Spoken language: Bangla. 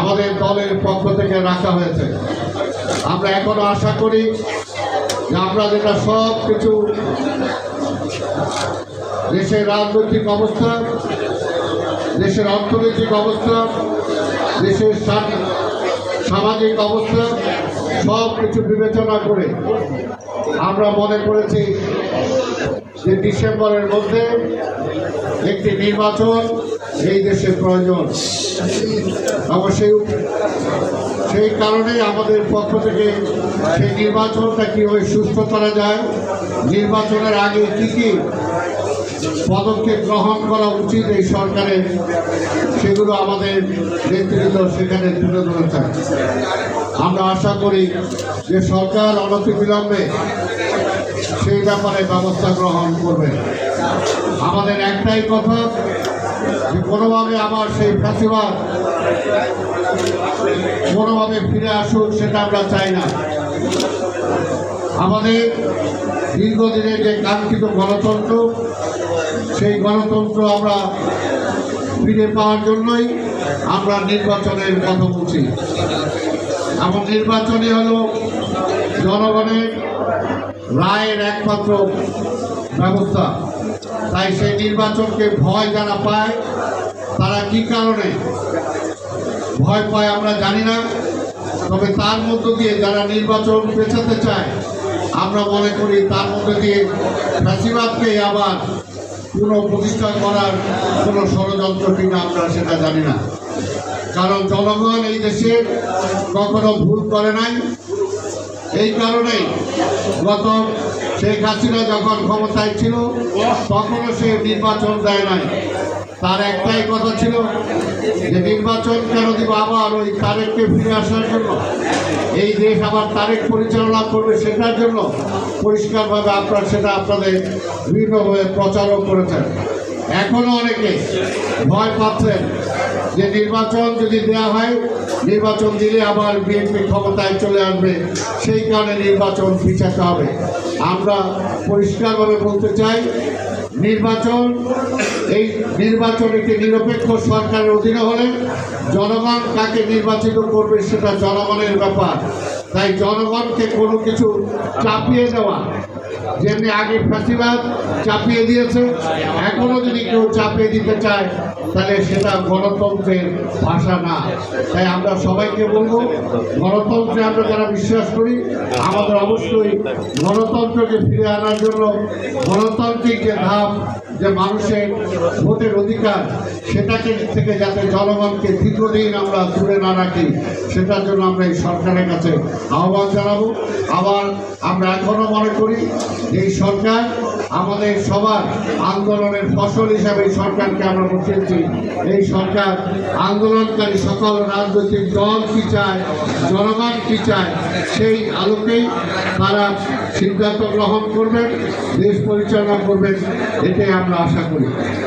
আমাদের দলের পক্ষ থেকে রাখা হয়েছে। আমরা এখনও আশা করি যে আমরা যেটা সব কিছু দেশের রাজনৈতিক অবস্থা, দেশের অর্থনৈতিক অবস্থা, দেশের সামাজিক অবস্থা সব কিছু বিবেচনা করে আমরা মনে করেছি যে ডিসেম্বরের মধ্যে একটি নির্বাচন এই দেশে প্রয়োজন। অবশ্যই সেই কারণে আমাদের পক্ষ থেকে সেই নির্বাচনটা কীভাবে সুস্থ করা যায়, নির্বাচনের আগে কী কী পদক্ষেপ গ্রহণ করা উচিত এই সরকারের, সেগুলো আমাদের নেতৃত্ব সেখানে তুলে ধরেছেন আমরা আশা করি যে সরকার অনতিবিলম্বে সেই ব্যাপারে ব্যবস্থা গ্রহণ করবে। আমাদের একটাই কথা যে, কোনোভাবে আমার সেই ফাঁসিবাদ কোনোভাবে ফিরে আসুক, সেটা আমরা চাই না। আমাদের দীর্ঘদিনের যে কাঙ্ক্ষিত গণতন্ত্র, সেই গণতন্ত্র আমরা ফিরে পাওয়ার জন্যই আমরা নির্বাচনের কথা বলছি। এমন নির্বাচনই হলো জনগণের রায়ের একমাত্র ব্যবস্থা। তাই সেই নির্বাচনকে ভয় যারা পায়, তারা কি কারণে ভয় পায় আমরা জানি না। তবে তার মধ্য দিয়ে যারা নির্বাচন পেছাতে চায়, আমরা মনে করি তার মধ্যে দিয়ে ফ্যাসিবাদকে আবার পুনঃ প্রতিষ্ঠা করার কোনো ষড়যন্ত্র কিনা আমরা সেটা জানি না। কারণ জনগণ এই দেশে কখনো ভুল করে নাই। এই কারণেই গত শেখ হাসিনা যখন ক্ষমতায় ছিল, তখনও সে নির্বাচন দেয় নাই। তার একটাই কথা ছিল যে নির্বাচন কেন দিব আবার ওই তারেককে ফিরে আসার জন্য? এই দেশ আবার তারেক পরিচালনা করবে সেটার জন্য পরিষ্কারভাবে আপনার সেটা আপনাদের বিভিন্নভাবে প্রচারও করেছেন। এখনও অনেকে ভয় পাচ্ছেন যে নির্বাচন যদি দেওয়া হয়, নির্বাচন দিলে আবার বিএনপি ক্ষমতায় চলে আসবে। সেই কারণে নির্বাচন পিছাতে হবে। আমরা পরিষ্কারভাবে বলতে চাই, নির্বাচন, এই নির্বাচন একটি নিরপেক্ষ সরকারের অধীনে হলে জনগণ কাকে নির্বাচিত করবে সেটা জনগণের ব্যাপার। তাই জনগণকে কোনো কিছু চাপিয়ে দেওয়া, যেমনি আগে ফাঁসিবাদ চাপিয়ে দিয়েছে, এখনও যদি কেউ চাপিয়ে দিতে চায়, তাহলে সেটা গণতন্ত্রের ভাষা না। তাই আমরা সবাইকে বলব, গণতন্ত্রে আমরা যারা বিশ্বাস করি, আমাদের অবশ্যই গণতন্ত্রকে ফিরে আনার জন্য গণতান্ত্রিক যে ধাপ, যে মানুষের ভোটের অধিকার, সেটাকে থেকে যাতে জনগণকে দীর্ঘদিন আমরা দূরে না রাখি, সেটার জন্য আমরা এই সরকারের কাছে আহ্বান জানাব। আবার আমরা এখনও মনে করি যে এই সরকার আমাদের সবার আন্দোলনের ফসল হিসাবে সরকারকে আমরা বসিয়েছি এই সরকার আন্দোলনকারী সকল রাজনৈতিক দল কি চায়, জনগণ কি চায়, সেই আলোকেই তারা সিদ্ধান্ত গ্রহণ করবেন, দেশ পরিচালনা করবেন, এটাই আমরা আশা করি।